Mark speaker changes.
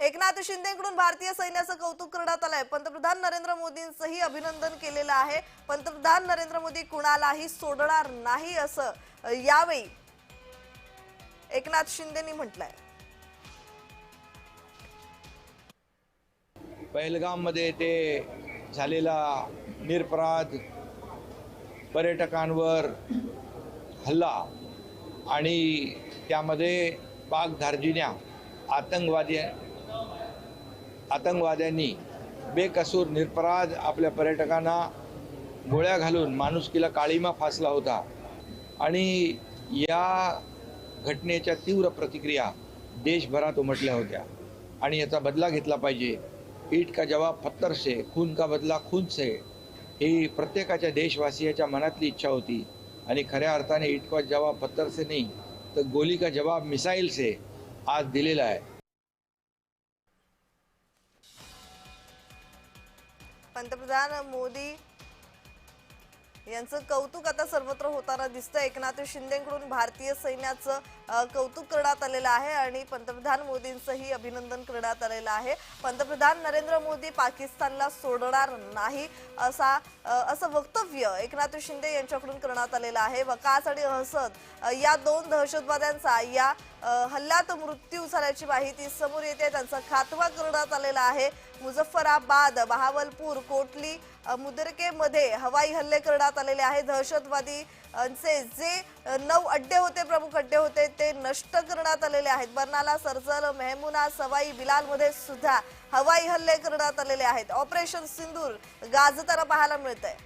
Speaker 1: एकनाथ शिंदेकडून भारतीय सैन्याचं कौतुक करण्यात आलंय. पंतप्रधान नरेंद्र मोदींचंही अभिनंदन केलेलं आहे. पंतप्रधान नरेंद्र मोदी कुणालाही सोडणार नाही असं यावेळी एकनाथ शिंदेनी म्हटलंय.
Speaker 2: पहलगाममध्ये ते झालेला निरपराध पर्यटकांवर हल्ला आणि त्यामध्ये पाकधार्जिन्या आतंकवादी आतंकवाद्यांनी बेकसूर निरपराध आपल्या पर्यटकांना गोळ्या घालून माणुसकीला काळीमा फासला होता. आणि या घटनेच्या तीव्र प्रतिक्रिया देशभरात उमटल्या होत्या. आणि याचा बदला घेतला पाहिजे. ईट का जवाब पत्थर से खून का बदला खून से ही प्रत्येकाच्या देशवासियाच्या मनातली इच्छा होती. आणि खऱ्या अर्थाने ईट का जवाब पत्थर से नाही तर गोली का जवाब मिसाईल से आज दिलेला आहे.
Speaker 1: पंतप्रधान मोदी यांचं कौतुक आता सर्वत्र होताना दिसतं एकनाथ शिंदेकडून भारतीय सैन्याचं कौतुक करण्यात आलेलं आहे आणि पंतप्रधान मोदींचंही अभिनंदन करण्यात आलेलं आहे. पंतप्रधान नरेंद्र मोदी पाकिस्तानला सोडणार नाही असा असं वक्तव्य एकनाथ शिंदे यांच्याकडून करण्यात आलेलं आहे. वकास आणि हसद या दोन दहशतवाद्यांचा या हल्ल्यात मृत्यू झाल्याची माहिती समोर येते. त्यांचा खातवा करण्यात आलेला आहे. मुझफ्फराबाद बहावलपूर कोटली अ, मुदरकेमध्ये हवाई हल्ले करण्यात आलेले आहे दहशतवादी जे नऊ अड्डे होते प्रमुख अड्डे होते ते नष्ट करण्यात आलेले आहेत. बर्नाला सरसर मेहमुना सवाई बिलालमध्ये सुद्धा हवाई हल्ले करण्यात आलेले आहेत. ऑपरेशन सिंदूर गाजताना पाहायला मिळतंय.